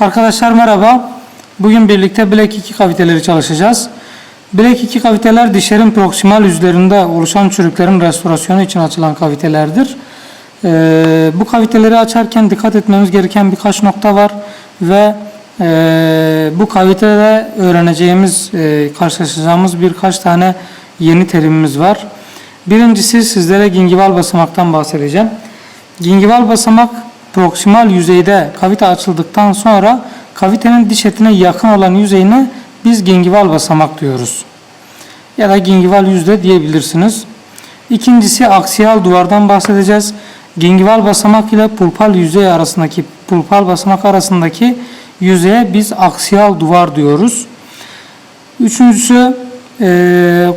Arkadaşlar merhaba. Bugün birlikte bilek 2 kaviteleri çalışacağız. Bilek 2 kaviteler dişlerin proksimal yüzlerinde oluşan çürüklerin restorasyonu için açılan kavitelerdir. Ee, bu kaviteleri açarken dikkat etmemiz gereken birkaç nokta var ve e, bu kavitede öğreneceğimiz, e, karşılaşacağımız birkaç tane yeni terimimiz var. Birincisi sizlere gingival basamaktan bahsedeceğim. Gingival basamak proksimal yüzeyde kavite açıldıktan sonra kavitenin diş etine yakın olan yüzeyine biz gingival basamak diyoruz. Ya da gingival yüzde diyebilirsiniz. İkincisi aksiyal duvardan bahsedeceğiz. Gingival basamak ile pulpal yüzey arasındaki pulpal basamak arasındaki yüzeye biz aksiyal duvar diyoruz. Üçüncüsü e,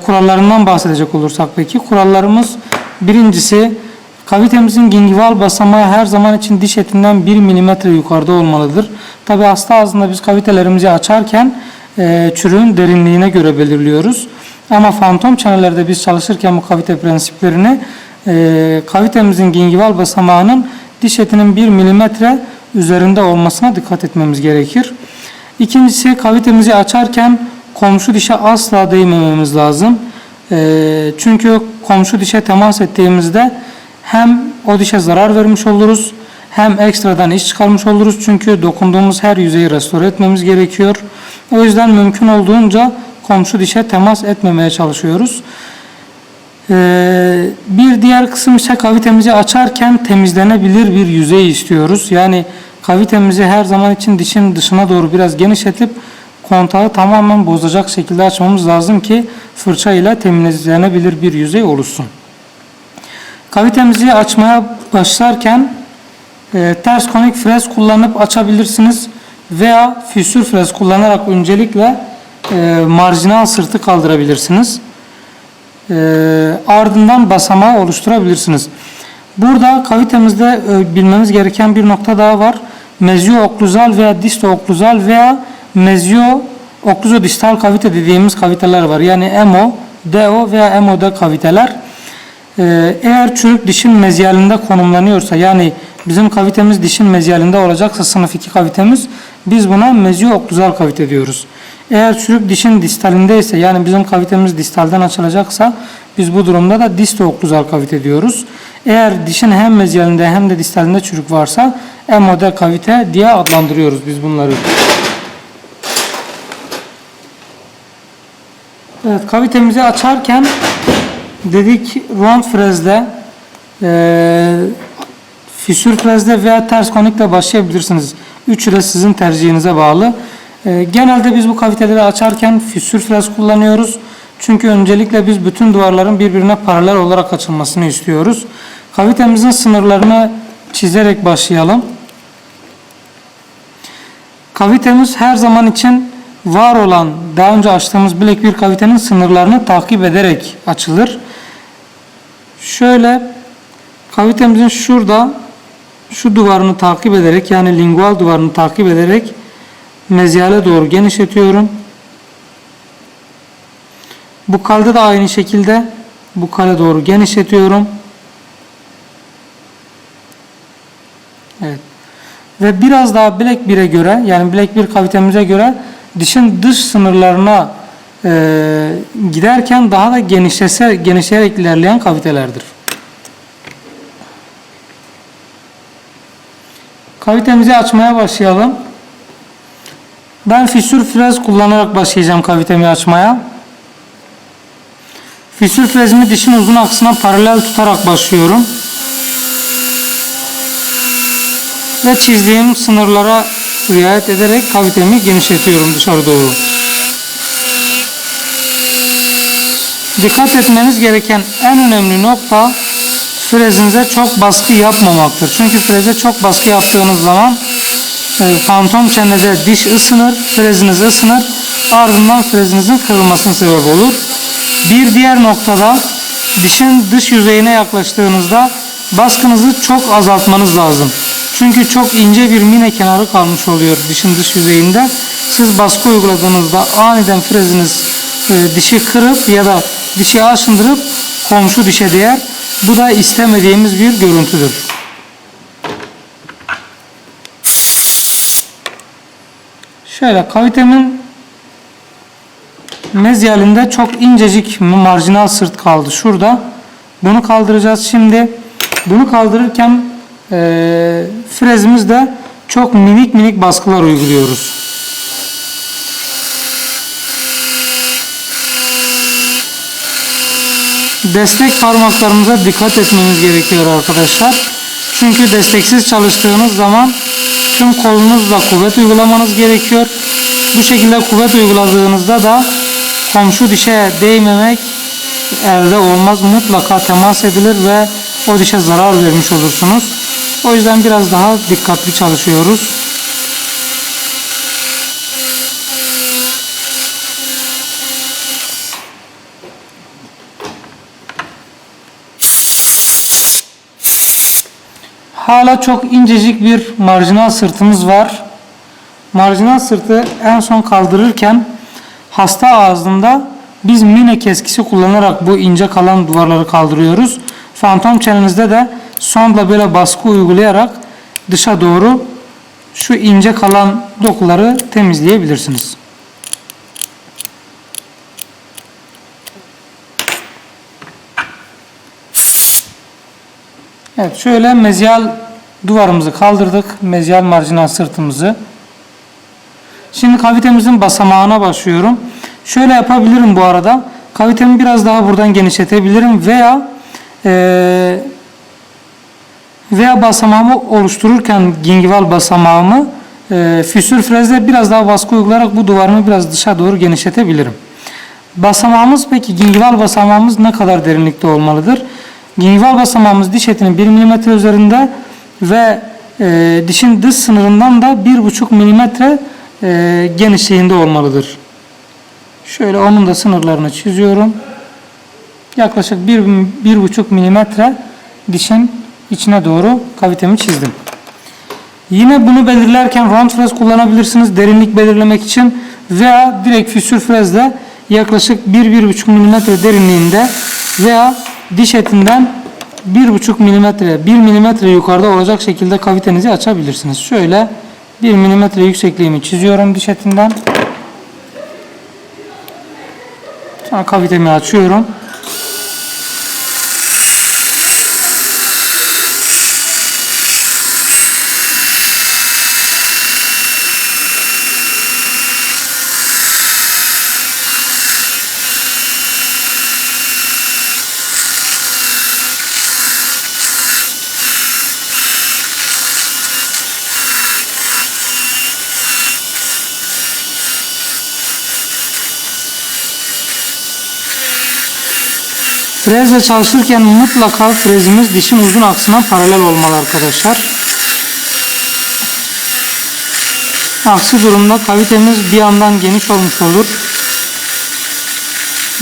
kurallarından bahsedecek olursak peki kurallarımız birincisi kavitemizin gingival basamağı her zaman için diş etinden 1 mm yukarıda olmalıdır. Tabi hasta ağzında biz kavitelerimizi açarken e, çürüğün derinliğine göre belirliyoruz. Ama fantom çenelerde biz çalışırken bu kavite prensiplerini e, kavitemizin gingival basamağının diş etinin 1 mm üzerinde olmasına dikkat etmemiz gerekir. İkincisi kavitemizi açarken komşu dişe asla değmememiz lazım. Ee, çünkü komşu dişe temas ettiğimizde hem o dişe zarar vermiş oluruz hem ekstradan iş çıkarmış oluruz. Çünkü dokunduğumuz her yüzeyi restore etmemiz gerekiyor. O yüzden mümkün olduğunca komşu dişe temas etmemeye çalışıyoruz. Ee, bir diğer kısım ise kavitemizi açarken temizlenebilir bir yüzey istiyoruz. Yani kavitemizi her zaman için dişin dışına doğru biraz genişletip kontağı tamamen bozacak şekilde açmamız lazım ki fırça ile temizlenebilir bir yüzey oluşsun. Kavitemizi açmaya başlarken e, ters konik frez kullanıp açabilirsiniz veya füsür frez kullanarak öncelikle e, marjinal sırtı kaldırabilirsiniz. E, ardından basamağı oluşturabilirsiniz. Burada kavitemizde e, bilmemiz gereken bir nokta daha var. Mezyo-okluzal veya disto-okluzal veya mezyo-okluzodistal kavite dediğimiz kaviteler var. Yani MO, DO veya MOD kaviteler. Ee, eğer çürük dişin mezyalinde konumlanıyorsa yani bizim kavitemiz dişin mezyalinde olacaksa sınıf 2 kavitemiz biz buna mezyo-okluzal kavite diyoruz. Eğer çürük dişin distalindeyse yani bizim kavitemiz distalden açılacaksa biz bu durumda da disto-okluzal kavite diyoruz. Eğer dişin hem mezyalinde hem de distalinde çürük varsa MOD kavite diye adlandırıyoruz biz bunları. Evet, kavitemizi açarken dedik round frezle, e, füsür frezle veya ters konikle başlayabilirsiniz. Üçü de sizin tercihinize bağlı. E, genelde biz bu kaviteleri açarken füsür frez kullanıyoruz. Çünkü öncelikle biz bütün duvarların birbirine paralel olarak açılmasını istiyoruz. Kavitemizin sınırlarını çizerek başlayalım. Kavitemiz her zaman için var olan daha önce açtığımız bilek bir kavitenin sınırlarını takip ederek açılır. Şöyle kavitemizin şurada şu duvarını takip ederek yani lingual duvarını takip ederek mezyale doğru genişletiyorum. Bu kalda da aynı şekilde bu kale doğru genişletiyorum. Evet. Ve biraz daha bilek 1'e göre yani bilek 1 kavitemize göre dişin dış sınırlarına e, giderken daha da genişlese, genişleyerek ilerleyen kavitelerdir. Kavitemizi açmaya başlayalım. Ben fissür frez kullanarak başlayacağım kavitemi açmaya. Fissür frezimi dişin uzun aksına paralel tutarak başlıyorum. Ve çizdiğim sınırlara riayet ederek kavitemi genişletiyorum dışarı doğru. Dikkat etmeniz gereken en önemli nokta frezinize çok baskı yapmamaktır. Çünkü freze çok baskı yaptığınız zaman e, fantom çenede diş ısınır, freziniz ısınır, ardından frezinizin kırılmasına sebep olur. Bir diğer noktada dişin dış yüzeyine yaklaştığınızda baskınızı çok azaltmanız lazım. Çünkü çok ince bir mine kenarı kalmış oluyor dişin dış yüzeyinde. Siz baskı uyguladığınızda aniden freziniz e, dişi kırıp ya da dişi aşındırıp komşu dişe değer. Bu da istemediğimiz bir görüntüdür. Şöyle kavitemin mezyalinde çok incecik marjinal sırt kaldı şurada. Bunu kaldıracağız şimdi. Bunu kaldırırken eee frezimizde çok minik minik baskılar uyguluyoruz. Destek parmaklarımıza dikkat etmeniz gerekiyor arkadaşlar. Çünkü desteksiz çalıştığınız zaman tüm kolunuzla kuvvet uygulamanız gerekiyor. Bu şekilde kuvvet uyguladığınızda da komşu dişe değmemek elde olmaz. Mutlaka temas edilir ve o dişe zarar vermiş olursunuz. O yüzden biraz daha dikkatli çalışıyoruz. Hala çok incecik bir marjinal sırtımız var. Marjinal sırtı en son kaldırırken hasta ağzında biz mine keskisi kullanarak bu ince kalan duvarları kaldırıyoruz. Fantom çenemizde de sondla böyle baskı uygulayarak dışa doğru şu ince kalan dokuları temizleyebilirsiniz. Evet şöyle mezyal duvarımızı kaldırdık. Mezyal marjinal sırtımızı. Şimdi kavitemizin basamağına başlıyorum. Şöyle yapabilirim bu arada. Kavitemi biraz daha buradan genişletebilirim veya eee veya basamağımı oluştururken gingival basamağımı eee füsür frezle biraz daha baskı uygulayarak bu duvarımı biraz dışa doğru genişletebilirim. Basamağımız peki gingival basamağımız ne kadar derinlikte olmalıdır? Gingival basamağımız diş etinin 1 mm üzerinde ve e, dişin dış sınırından da 1,5 mm e, genişliğinde olmalıdır. Şöyle onun da sınırlarını çiziyorum. Yaklaşık 1,5 mm dişin içine doğru kavitemi çizdim. Yine bunu belirlerken round frez kullanabilirsiniz derinlik belirlemek için veya direkt füsür frezle yaklaşık 1-1,5 mm derinliğinde veya diş etinden 1,5 mm 1 mm yukarıda olacak şekilde kavitenizi açabilirsiniz. Şöyle 1 mm yüksekliğimi çiziyorum diş etinden. Sonra kavitemi açıyorum. Frezle çalışırken mutlaka frezimiz dişin uzun aksına paralel olmalı arkadaşlar. Aksi durumda kavitemiz bir yandan geniş olmuş olur.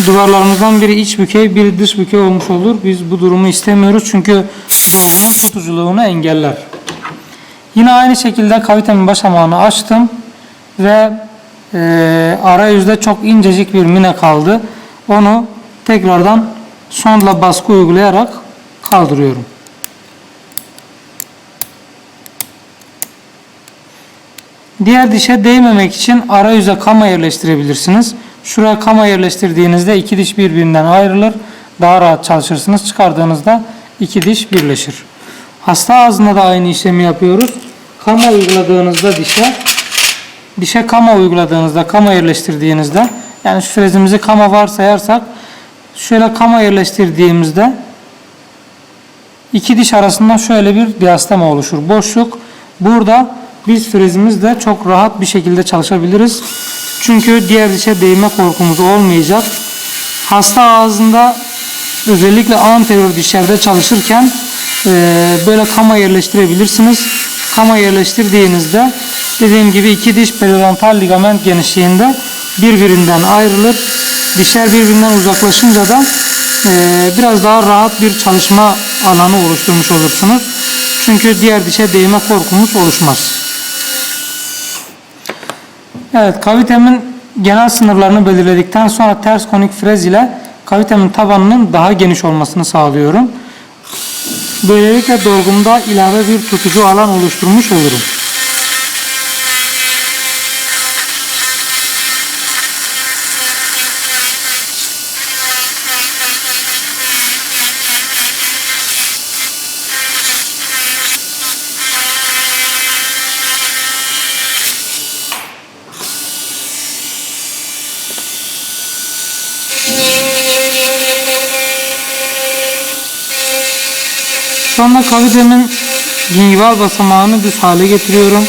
Duvarlarımızdan biri iç bükey, biri dış bükey olmuş olur. Biz bu durumu istemiyoruz çünkü dolgunun tutuculuğunu engeller. Yine aynı şekilde kavitemin başamağını açtım ve e, arayüzde çok incecik bir mine kaldı. Onu tekrardan sondla baskı uygulayarak kaldırıyorum. Diğer dişe değmemek için arayüze kama yerleştirebilirsiniz. Şuraya kama yerleştirdiğinizde iki diş birbirinden ayrılır. Daha rahat çalışırsınız. Çıkardığınızda iki diş birleşir. Hasta ağzında da aynı işlemi yapıyoruz. Kama uyguladığınızda dişe dişe kama uyguladığınızda, kama yerleştirdiğinizde yani şu frezimizi kama varsayarsak şöyle kama yerleştirdiğimizde iki diş arasında şöyle bir diastema oluşur. Boşluk. Burada biz frezimizle çok rahat bir şekilde çalışabiliriz. Çünkü diğer dişe değme korkumuz olmayacak. Hasta ağzında özellikle anterior dişlerde çalışırken e, böyle kama yerleştirebilirsiniz. Kama yerleştirdiğinizde dediğim gibi iki diş periodontal ligament genişliğinde birbirinden ayrılır. Dişler birbirinden uzaklaşınca da e, biraz daha rahat bir çalışma alanı oluşturmuş olursunuz. Çünkü diğer dişe değme korkumuz oluşmaz. Evet, kavitemin genel sınırlarını belirledikten sonra ters konik frez ile kavitemin tabanının daha geniş olmasını sağlıyorum. Böylelikle dolgumda ilave bir tutucu alan oluşturmuş olurum. Şu anda gingival basamağını düz hale getiriyorum.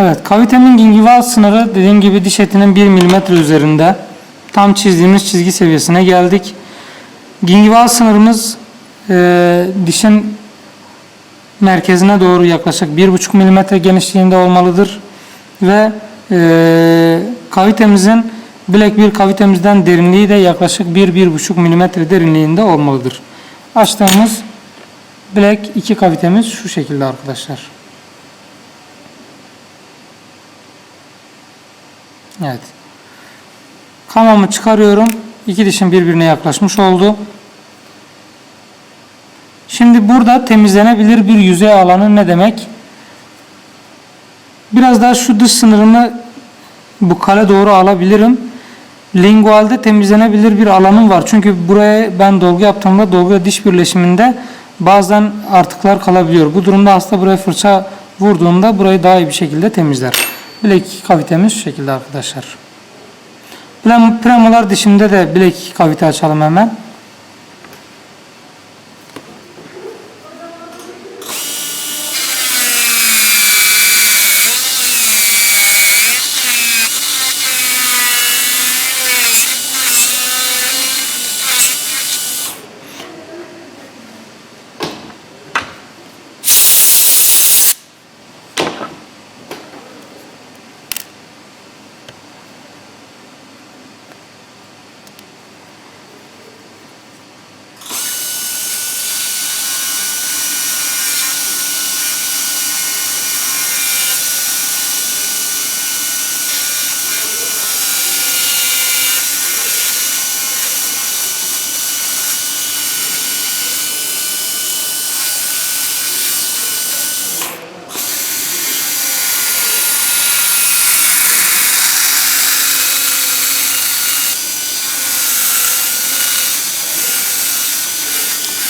Evet, kavitemin gingival sınırı dediğim gibi diş etinin 1 mm üzerinde. Tam çizdiğimiz çizgi seviyesine geldik. Gingival sınırımız e, dişin merkezine doğru yaklaşık 1,5 mm genişliğinde olmalıdır. Ve e, kavitemizin bilek bir kavitemizden derinliği de yaklaşık 1-1,5 mm derinliğinde olmalıdır. Açtığımız bilek iki kavitemiz şu şekilde arkadaşlar. Evet. Kamamı çıkarıyorum. İki dişim birbirine yaklaşmış oldu. Şimdi burada temizlenebilir bir yüzey alanı ne demek? Biraz daha şu dış sınırımı bu kale doğru alabilirim. Lingualde temizlenebilir bir alanım var. Çünkü buraya ben dolgu yaptığımda dolgu ve diş birleşiminde bazen artıklar kalabiliyor. Bu durumda hasta buraya fırça vurduğunda burayı daha iyi bir şekilde temizler. Bilek kavitemiz şu şekilde arkadaşlar. Prem- Premolar dişimde de bilek kavite açalım hemen.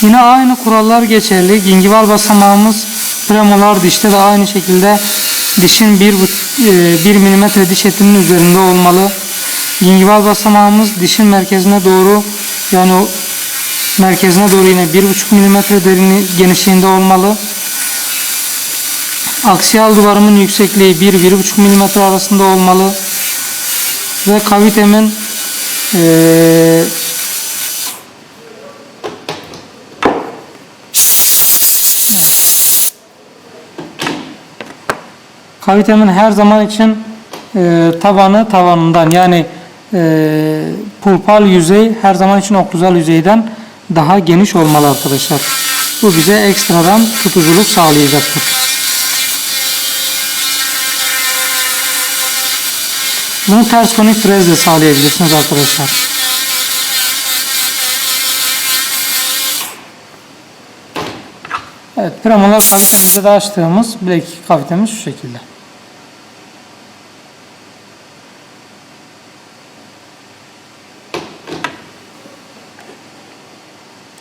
Yine aynı kurallar geçerli. Gingival basamağımız premolar dişte de aynı şekilde dişin 1, 1 mm diş etinin üzerinde olmalı. Gingival basamağımız dişin merkezine doğru yani o merkezine doğru yine 1,5 mm derinliği genişliğinde olmalı. Aksiyal duvarımın yüksekliği 1-1,5 mm arasında olmalı. Ve kavitemin eee Kavitemin her zaman için e, tabanı tavanından yani e, pulpal yüzey her zaman için okluzal yüzeyden daha geniş olmalı arkadaşlar. Bu bize ekstradan tutuculuk sağlayacaktır. Bunu ters konik frezle sağlayabilirsiniz arkadaşlar. Evet, premolar kavitemizde de açtığımız bilek kavitemiz şu şekilde.